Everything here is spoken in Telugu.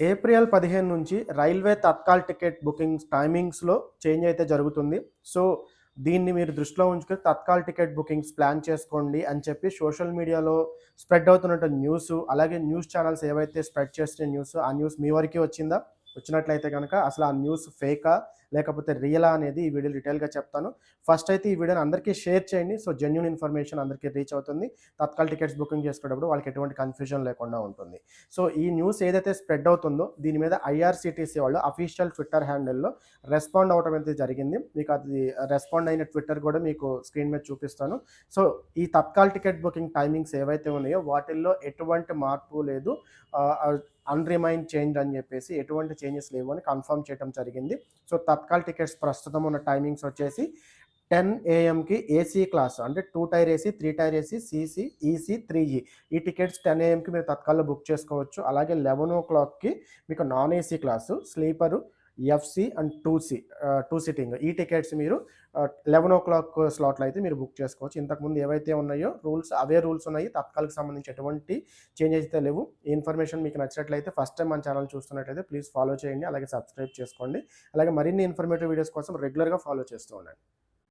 ఏప్రిల్ పదిహేను నుంచి రైల్వే తత్కాల్ టికెట్ బుకింగ్స్ టైమింగ్స్లో చేంజ్ అయితే జరుగుతుంది. సో దీన్ని మీరు దృష్టిలో ఉంచుకొని తత్కాల్ టికెట్ బుకింగ్స్ ప్లాన్ చేసుకోండి అని చెప్పి సోషల్ మీడియాలో స్ప్రెడ్ అవుతున్న న్యూస్ అలాగే న్యూస్ ఛానల్స్ ఏవైతే స్ప్రెడ్ చేస్తున్న న్యూస్ ఆ న్యూస్ మీ వరకే వచ్చిందా? వచ్చినట్లయితే కనుక అసలు ఆ న్యూస్ ఫేకా? లేకపోతే రియలా అనేది ఈ వీడియో డీటెయిల్గా చెప్తాను. ఫస్ట్ అయితే ఈ వీడియోని అందరికీ షేర్ చేయండి. సో జెన్యున్ ఇన్ఫర్మేషన్ అందరికీ రీచ్ అవుతుంది. తత్కాల్ టికెట్స్ బుకింగ్ చేసుకునేటప్పుడు వాళ్ళకి ఎటువంటి కన్ఫ్యూజన్ లేకుండా ఉంటుంది. సో ఈ న్యూస్ ఏదైతే స్ప్రెడ్ అవుతుందో దీని మీద ఐఆర్సిటీసీ వాళ్ళు అఫీషియల్ ట్విట్టర్ హ్యాండిల్లో రెస్పాండ్ అవటం అయితే జరిగింది. మీకు అది రెస్పాండ్ అయిన ట్విట్టర్ కూడా మీకు స్క్రీన్ మీద చూపిస్తాను. సో ఈ తత్కాల్ టికెట్ బుకింగ్ టైమింగ్స్ ఏవైతే ఉన్నాయో వాటిల్లో ఎటువంటి మార్పు లేదు. అన్రిమైండ్ చేంజ్ అని చెప్పేసి ఎటువంటి చేంజెస్ లేవు అని కన్ఫర్మ్ చేయడం జరిగింది. సో తత్కాల్ టికెట్స్ ప్రస్తుతం ఉన్న టైమింగ్స్ వచ్చేసి టెన్ ఏఎంకి ఏసీ క్లాస్ అంటే two tier AC three tier AC CC EC three E ఈ టికెట్స్ టెన్ ఏఎంకి మీరు తత్కాల్లో బుక్ చేసుకోవచ్చు. అలాగే లెవెన్ ఓ క్లాక్కి మీకు non AC class sleeper FC and two C two sitting ఈ టికెట్స్ మీరు లెవెన్ ఓ క్లాక్ స్లాట్లో అయితే మీరు బుక్ చేసుకోవచ్చు. ఇంతకుముందు ఏవైతే ఉన్నాయో రూల్స్ అవే రూల్స్ ఉన్నాయి. తత్కాలకు సంబంధించి ఎటువంటి చేంజ్ అయితే లేవు. ఈ ఇన్ఫర్మేషన్ మీకు నచ్చినట్లయితే ఫస్ట్ టైం మన ఛానల్ చూస్తున్నట్లయితే ప్లీజ్ ఫాలో చేయండి. అలాగే సబ్స్క్రైబ్ చేసుకోండి. అలాగే మరిన్ని ఇన్ఫర్మేటివ్ వీడియోస్ కోసం రెగ్యులర్గా ఫాలో చేస్తూ ఉండండి.